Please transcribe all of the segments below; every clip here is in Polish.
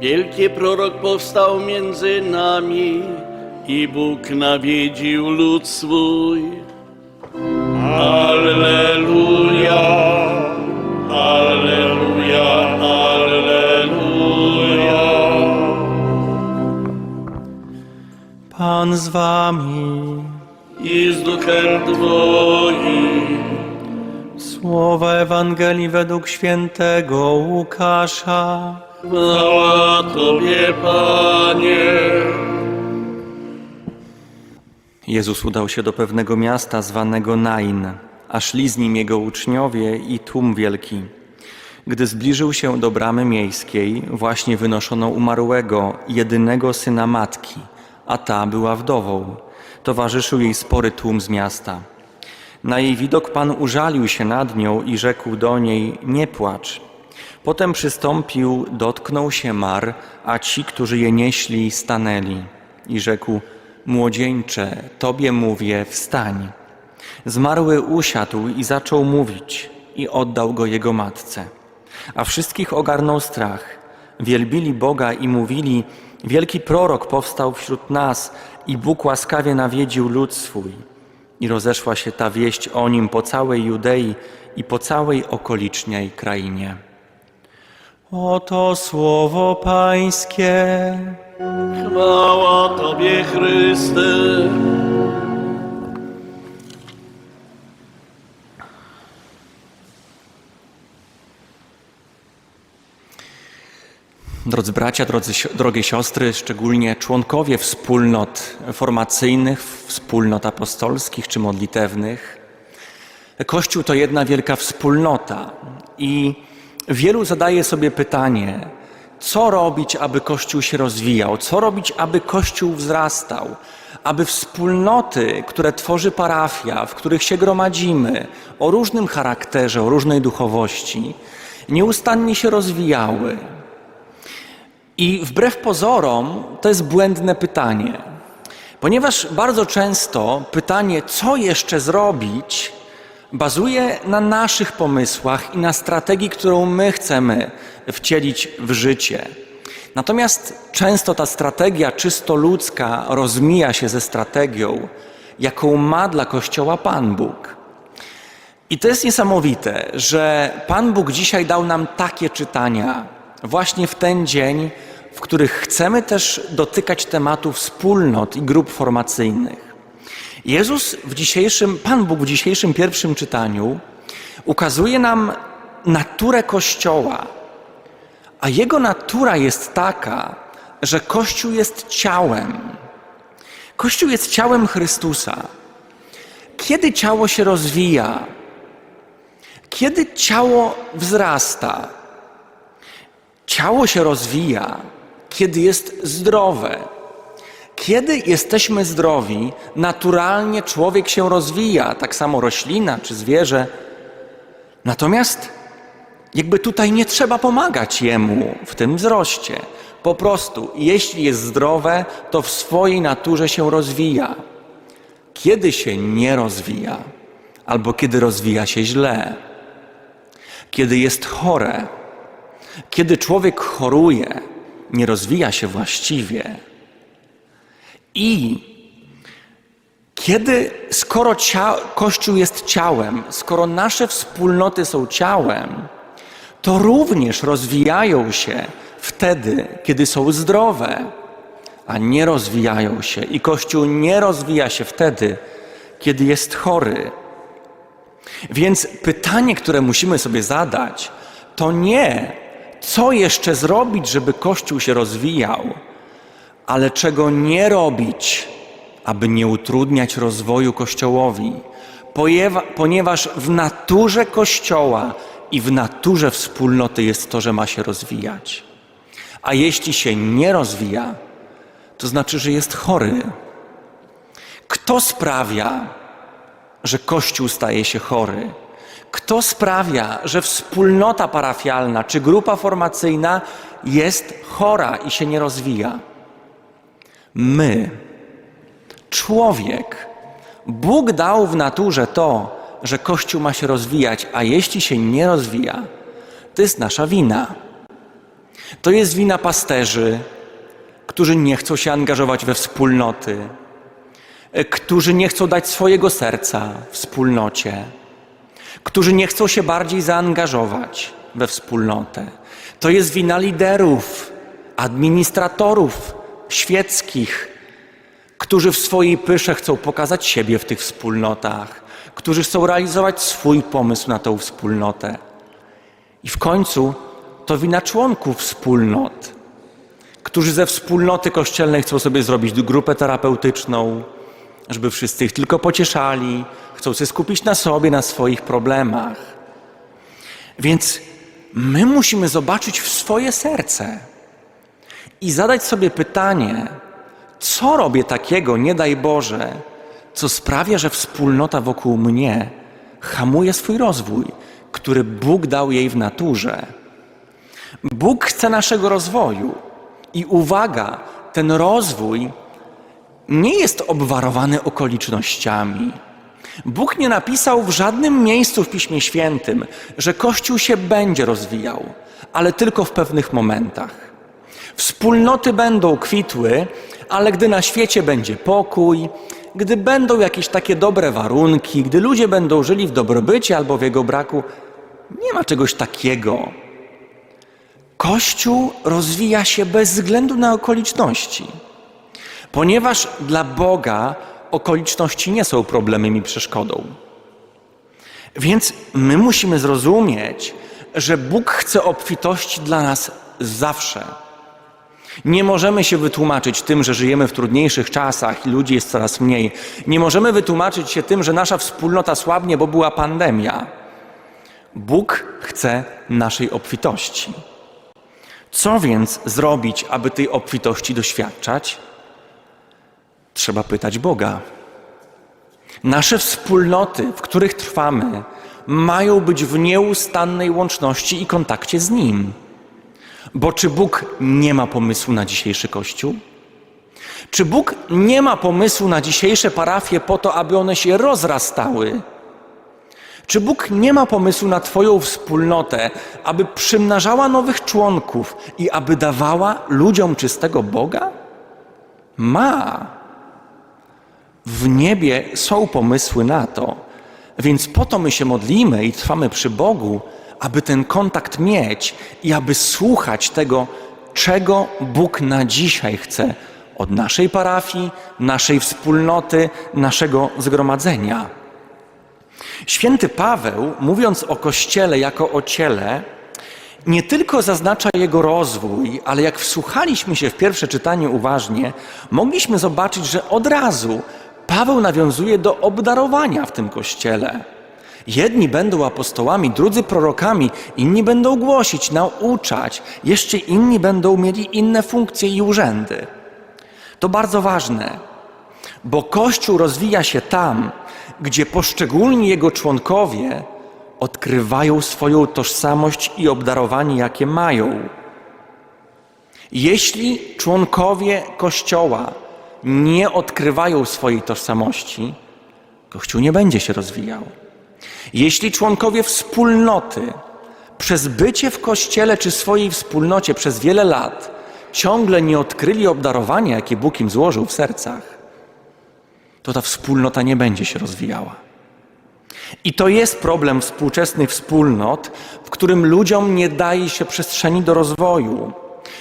Wielki prorok powstał między nami i Bóg nawiedził lud swój. Alleluja, Alleluja, Alleluja. Pan z wami. I z duchem Twoim. Słowa Ewangelii według świętego Łukasza. Chwała Tobie, Panie. Jezus udał się do pewnego miasta zwanego Nain, a szli z nim jego uczniowie i tłum wielki. Gdy zbliżył się do bramy miejskiej, właśnie wynoszono umarłego, jedynego syna matki, a ta była wdową. Towarzyszył jej spory tłum z miasta. Na jej widok Pan użalił się nad nią i rzekł do niej: Nie płacz. Potem przystąpił, dotknął się mar, a ci, którzy je nieśli, stanęli. I rzekł: Młodzieńcze, tobie mówię, wstań. Zmarły usiadł i zaczął mówić, i oddał go jego matce. A wszystkich ogarnął strach. Wielbili Boga i mówili: Wielki prorok powstał wśród nas, i Bóg łaskawie nawiedził lud swój. I rozeszła się ta wieść o nim po całej Judei i po całej okolicznej krainie. Oto słowo Pańskie. Chwała Tobie, Chryste. Drodzy bracia, drodzy, drogie siostry, szczególnie członkowie wspólnot formacyjnych, wspólnot apostolskich czy modlitewnych, Kościół to jedna wielka wspólnota i wielu zadaje sobie pytanie, co robić, aby Kościół się rozwijał, co robić, aby Kościół wzrastał, aby wspólnoty, które tworzy parafia, w których się gromadzimy, o różnym charakterze, o różnej duchowości, nieustannie się rozwijały. I wbrew pozorom to jest błędne pytanie, ponieważ bardzo często pytanie, co jeszcze zrobić, bazuje na naszych pomysłach i na strategii, którą my chcemy wcielić w życie. Natomiast często ta strategia czysto ludzka rozmija się ze strategią, jaką ma dla Kościoła Pan Bóg. I to jest niesamowite, że Pan Bóg dzisiaj dał nam takie czytania, właśnie w ten dzień, w których chcemy też dotykać tematu wspólnot i grup formacyjnych. Jezus w dzisiejszym, Pan Bóg w dzisiejszym pierwszym czytaniu ukazuje nam naturę Kościoła, a jego natura jest taka, że Kościół jest ciałem. Kościół jest ciałem Chrystusa. Kiedy ciało się rozwija, kiedy ciało wzrasta, ciało się rozwija, kiedy jest zdrowe. Kiedy jesteśmy zdrowi, naturalnie człowiek się rozwija, tak samo roślina czy zwierzę. Natomiast jakby tutaj nie trzeba pomagać jemu w tym wzroście. Po prostu, jeśli jest zdrowe, to w swojej naturze się rozwija. Kiedy się nie rozwija, albo kiedy rozwija się źle, kiedy jest chore, kiedy człowiek choruje, nie rozwija się właściwie. I kiedy, skoro Kościół jest ciałem, skoro nasze wspólnoty są ciałem, to również rozwijają się wtedy, kiedy są zdrowe, a nie rozwijają się. I Kościół nie rozwija się wtedy, kiedy jest chory. Więc pytanie, które musimy sobie zadać, to nie, co jeszcze zrobić, żeby Kościół się rozwijał, ale czego nie robić, aby nie utrudniać rozwoju Kościołowi, ponieważ w naturze Kościoła i w naturze wspólnoty jest to, że ma się rozwijać. A jeśli się nie rozwija, to znaczy, że jest chory. Kto sprawia, że Kościół staje się chory? Kto sprawia, że wspólnota parafialna czy grupa formacyjna jest chora i się nie rozwija? My, człowiek, Bóg dał w naturze to, że Kościół ma się rozwijać, a jeśli się nie rozwija, to jest nasza wina. To jest wina pasterzy, którzy nie chcą się angażować we wspólnoty, e, którzy nie chcą dać swojego serca wspólnocie, którzy nie chcą się bardziej zaangażować we wspólnotę. To jest wina liderów, administratorów świeckich, którzy w swojej pysze chcą pokazać siebie w tych wspólnotach, którzy chcą realizować swój pomysł na tą wspólnotę. I w końcu to wina członków wspólnot, którzy ze wspólnoty kościelnej chcą sobie zrobić grupę terapeutyczną, żeby wszyscy ich tylko pocieszali, chcą się skupić na sobie, na swoich problemach. Więc my musimy zobaczyć w swoje serce i zadać sobie pytanie, co robię takiego, nie daj Boże, co sprawia, że wspólnota wokół mnie hamuje swój rozwój, który Bóg dał jej w naturze. Bóg chce naszego rozwoju i uwaga, ten rozwój nie jest obwarowany okolicznościami. Bóg nie napisał w żadnym miejscu w Piśmie Świętym, że Kościół się będzie rozwijał, ale tylko w pewnych momentach. Wspólnoty będą kwitły, ale gdy na świecie będzie pokój, gdy będą jakieś takie dobre warunki, gdy ludzie będą żyli w dobrobycie albo w jego braku, nie ma czegoś takiego. Kościół rozwija się bez względu na okoliczności, ponieważ dla Boga okoliczności nie są problemem i przeszkodą. Więc my musimy zrozumieć, że Bóg chce obfitości dla nas zawsze. Nie możemy się wytłumaczyć tym, że żyjemy w trudniejszych czasach i ludzi jest coraz mniej. Nie możemy wytłumaczyć się tym, że nasza wspólnota słabnie, bo była pandemia. Bóg chce naszej obfitości. Co więc zrobić, aby tej obfitości doświadczać? Trzeba pytać Boga. Nasze wspólnoty, w których trwamy, mają być w nieustannej łączności i kontakcie z Nim. Bo czy Bóg nie ma pomysłu na dzisiejszy Kościół? Czy Bóg nie ma pomysłu na dzisiejsze parafie po to, aby one się rozrastały? Czy Bóg nie ma pomysłu na Twoją wspólnotę, aby przymnażała nowych członków i aby dawała ludziom czystego Boga? Ma. W niebie są pomysły na to, więc po to my się modlimy i trwamy przy Bogu, aby ten kontakt mieć i aby słuchać tego, czego Bóg na dzisiaj chce od naszej parafii, naszej wspólnoty, naszego zgromadzenia. Święty Paweł, mówiąc o Kościele jako o ciele, nie tylko zaznacza jego rozwój, ale jak wsłuchaliśmy się w pierwsze czytanie uważnie, mogliśmy zobaczyć, że od razu Paweł nawiązuje do obdarowania w tym Kościele. Jedni będą apostołami, drudzy prorokami, inni będą głosić, nauczać, jeszcze inni będą mieli inne funkcje i urzędy. To bardzo ważne, bo Kościół rozwija się tam, gdzie poszczególni jego członkowie odkrywają swoją tożsamość i obdarowanie, jakie mają. Jeśli członkowie Kościoła nie odkrywają swojej tożsamości, Kościół nie będzie się rozwijał. Jeśli członkowie wspólnoty przez bycie w kościele czy swojej wspólnocie przez wiele lat ciągle nie odkryli obdarowania, jakie Bóg im złożył w sercach, to ta wspólnota nie będzie się rozwijała. I to jest problem współczesnych wspólnot, w którym ludziom nie daje się przestrzeni do rozwoju,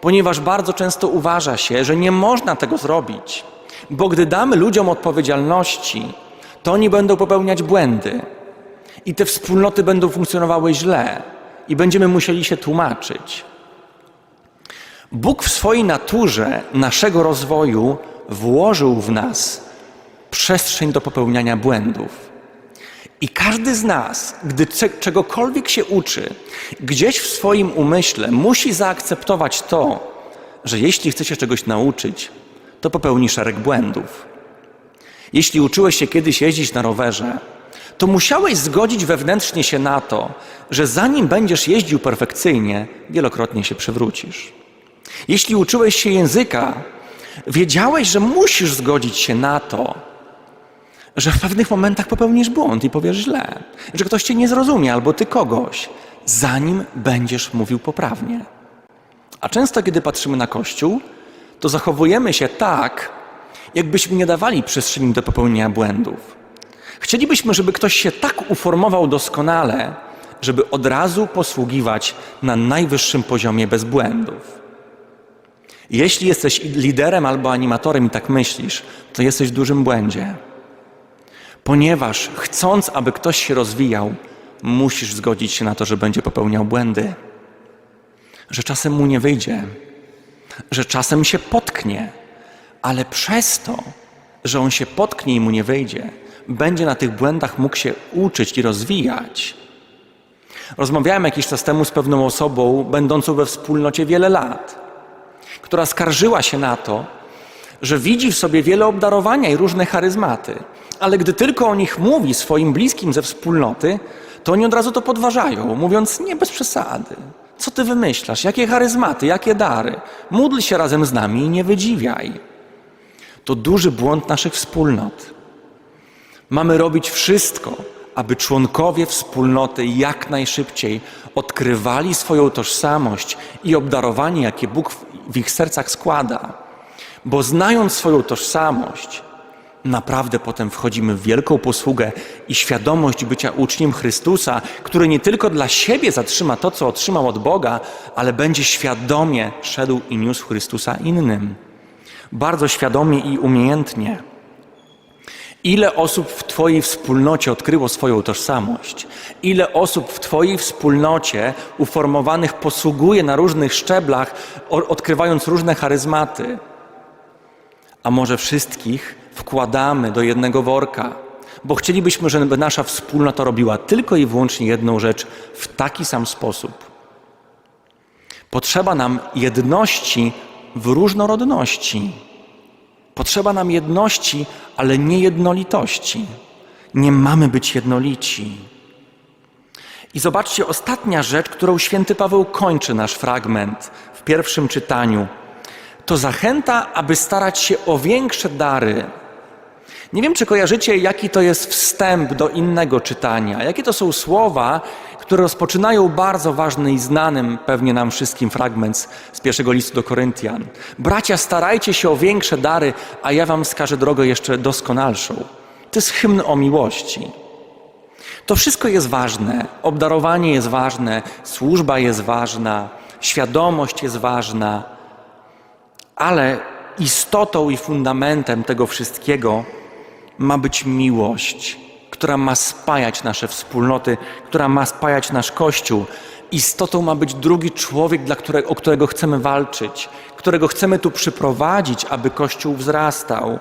ponieważ bardzo często uważa się, że nie można tego zrobić, bo gdy damy ludziom odpowiedzialności, to oni będą popełniać błędy i te wspólnoty będą funkcjonowały źle i będziemy musieli się tłumaczyć. Bóg w swojej naturze naszego rozwoju włożył w nas przestrzeń do popełniania błędów. I każdy z nas, gdy czegokolwiek się uczy, gdzieś w swoim umyśle musi zaakceptować to, że jeśli chce się czegoś nauczyć, to popełni szereg błędów. Jeśli uczyłeś się kiedyś jeździć na rowerze, to musiałeś zgodzić wewnętrznie się na to, że zanim będziesz jeździł perfekcyjnie, wielokrotnie się przewrócisz. Jeśli uczyłeś się języka, wiedziałeś, że musisz zgodzić się na to, że w pewnych momentach popełnisz błąd i powiesz źle, że ktoś cię nie zrozumie albo ty kogoś, zanim będziesz mówił poprawnie. A często, kiedy patrzymy na Kościół, to zachowujemy się tak, jakbyśmy nie dawali przestrzeni do popełnienia błędów. Chcielibyśmy, żeby ktoś się tak uformował doskonale, żeby od razu posługiwać na najwyższym poziomie bez błędów. Jeśli jesteś liderem albo animatorem i tak myślisz, to jesteś w dużym błędzie. Ponieważ chcąc, aby ktoś się rozwijał, musisz zgodzić się na to, że będzie popełniał błędy, że czasem mu nie wyjdzie, że czasem się potknie, ale przez to, że on się potknie i mu nie wyjdzie, będzie na tych błędach mógł się uczyć i rozwijać. Rozmawiałem jakiś czas temu z pewną osobą, będącą we wspólnocie wiele lat, która skarżyła się na to, że widzi w sobie wiele obdarowania i różne charyzmaty, ale gdy tylko o nich mówi swoim bliskim ze wspólnoty, to oni od razu to podważają, mówiąc nie bez przesady. Co ty wymyślasz? Jakie charyzmaty, jakie dary? Módl się razem z nami i nie wydziwiaj. To duży błąd naszych wspólnot. Mamy robić wszystko, aby członkowie wspólnoty jak najszybciej odkrywali swoją tożsamość i obdarowanie, jakie Bóg w- ich sercach składa. Bo znając swoją tożsamość, naprawdę potem wchodzimy w wielką posługę i świadomość bycia uczniem Chrystusa, który nie tylko dla siebie zatrzyma to, co otrzymał od Boga, ale będzie świadomie szedł i niósł Chrystusa innym. Bardzo świadomie i umiejętnie. Ile osób w Twojej wspólnocie odkryło swoją tożsamość? Ile osób w Twojej wspólnocie uformowanych posługuje na różnych szczeblach, odkrywając różne charyzmaty? A może wszystkich wkładamy do jednego worka, bo chcielibyśmy, żeby nasza wspólnota robiła tylko i wyłącznie jedną rzecz w taki sam sposób. Potrzeba nam jedności w różnorodności. Potrzeba nam jedności, ale nie jednolitości. Nie mamy być jednolici. I zobaczcie, ostatnia rzecz, którą święty Paweł kończy nasz fragment w pierwszym czytaniu, to zachęta, aby starać się o większe dary. Nie wiem, czy kojarzycie, jaki to jest wstęp do innego czytania, jakie to są słowa, które rozpoczynają bardzo ważny i znanym pewnie nam wszystkim fragment z- z pierwszego listu do Koryntian. Bracia, starajcie się o większe dary, a ja wam wskażę drogę jeszcze doskonalszą. To jest hymn o miłości. To wszystko jest ważne. Obdarowanie jest ważne, służba jest ważna, świadomość jest ważna, ale istotą i fundamentem tego wszystkiego ma być miłość, która ma spajać nasze wspólnoty, która ma spajać nasz Kościół. Istotą ma być drugi człowiek, dla którego, o którego chcemy walczyć, którego chcemy tu przyprowadzić, aby Kościół wzrastał.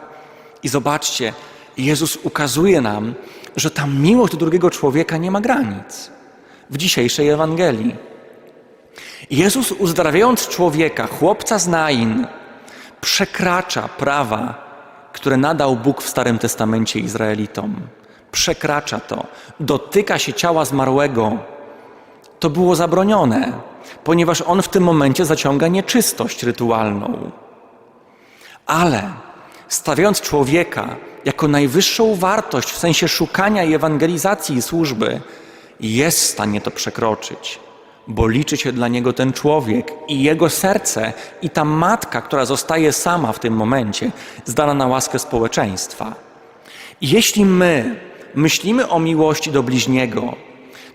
I zobaczcie, Jezus ukazuje nam, że ta miłość do drugiego człowieka nie ma granic. W dzisiejszej Ewangelii. Jezus uzdrawiając człowieka, chłopca z Nain, przekracza prawa, które nadał Bóg w Starym Testamencie Izraelitom. Przekracza to, dotyka się ciała zmarłego. To było zabronione, ponieważ on w tym momencie zaciąga nieczystość rytualną. Ale stawiając człowieka jako najwyższą wartość w sensie szukania i ewangelizacji i służby, jest w stanie to przekroczyć, bo liczy się dla niego ten człowiek i jego serce, i ta matka, która zostaje sama w tym momencie, zdana na łaskę społeczeństwa. Jeśli my myślimy o miłości do bliźniego,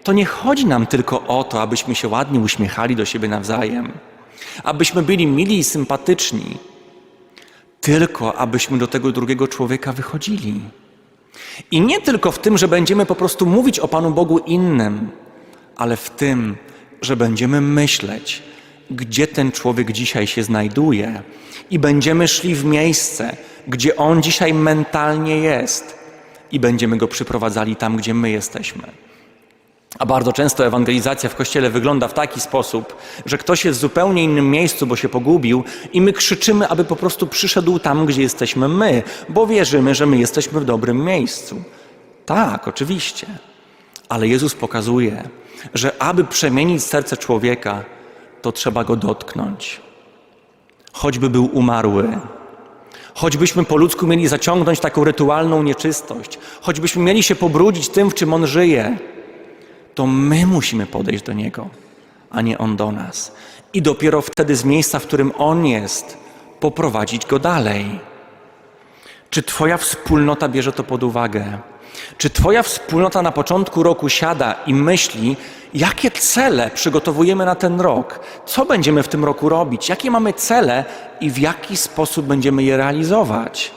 to nie chodzi nam tylko o to, abyśmy się ładnie uśmiechali do siebie nawzajem, abyśmy byli mili i sympatyczni, tylko abyśmy do tego drugiego człowieka wychodzili. I nie tylko w tym, że będziemy po prostu mówić o Panu Bogu innym, ale w tym, że będziemy myśleć, gdzie ten człowiek dzisiaj się znajduje i będziemy szli w miejsce, gdzie on dzisiaj mentalnie jest i będziemy go przyprowadzali tam, gdzie my jesteśmy. A bardzo często ewangelizacja w kościele wygląda w taki sposób, że ktoś jest w zupełnie innym miejscu, bo się pogubił, i my krzyczymy, aby po prostu przyszedł tam, gdzie jesteśmy my, bo wierzymy, że my jesteśmy w dobrym miejscu. Tak, oczywiście. Ale Jezus pokazuje, że aby przemienić serce człowieka, to trzeba go dotknąć. Choćby był umarły, Choćbyśmy po ludzku mieli zaciągnąć taką rytualną nieczystość, choćbyśmy mieli się pobrudzić tym, w czym On żyje, to my musimy podejść do Niego, a nie On do nas. I dopiero wtedy z miejsca, w którym On jest, poprowadzić Go dalej. Czy Twoja wspólnota bierze to pod uwagę? Czy Twoja wspólnota na początku roku siada i myśli, jakie cele przygotowujemy na ten rok? Co będziemy w tym roku robić? Jakie mamy cele i w jaki sposób będziemy je realizować?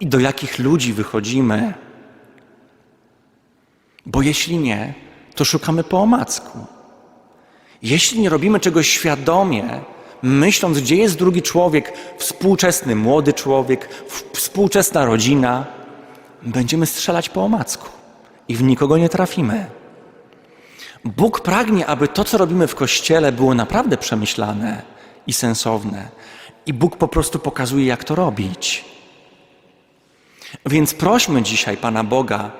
I do jakich ludzi wychodzimy? Bo jeśli nie, to szukamy po omacku. Jeśli nie robimy czegoś świadomie, myśląc, gdzie jest drugi człowiek, współczesny młody człowiek, współczesna rodzina, będziemy strzelać po omacku i w nikogo nie trafimy. Bóg pragnie, aby to, co robimy w kościele, było naprawdę przemyślane i sensowne. I Bóg po prostu pokazuje, jak to robić. Więc prośmy dzisiaj Pana Boga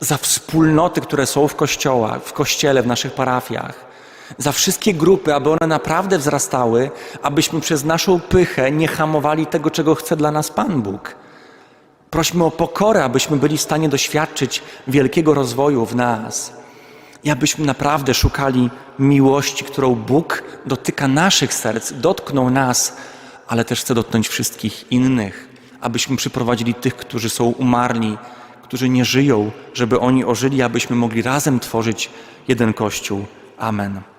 za wspólnoty, które są w kościołach, w kościele, w naszych parafiach, za wszystkie grupy, aby one naprawdę wzrastały, abyśmy przez naszą pychę nie hamowali tego, czego chce dla nas Pan Bóg. Prośmy o pokorę, abyśmy byli w stanie doświadczyć wielkiego rozwoju w nas i abyśmy naprawdę szukali miłości, którą Bóg dotyka naszych serc, dotknął nas, ale też chce dotknąć wszystkich innych, abyśmy przyprowadzili tych, którzy są umarli, którzy nie żyją, żeby oni ożyli, abyśmy mogli razem tworzyć jeden Kościół. Amen.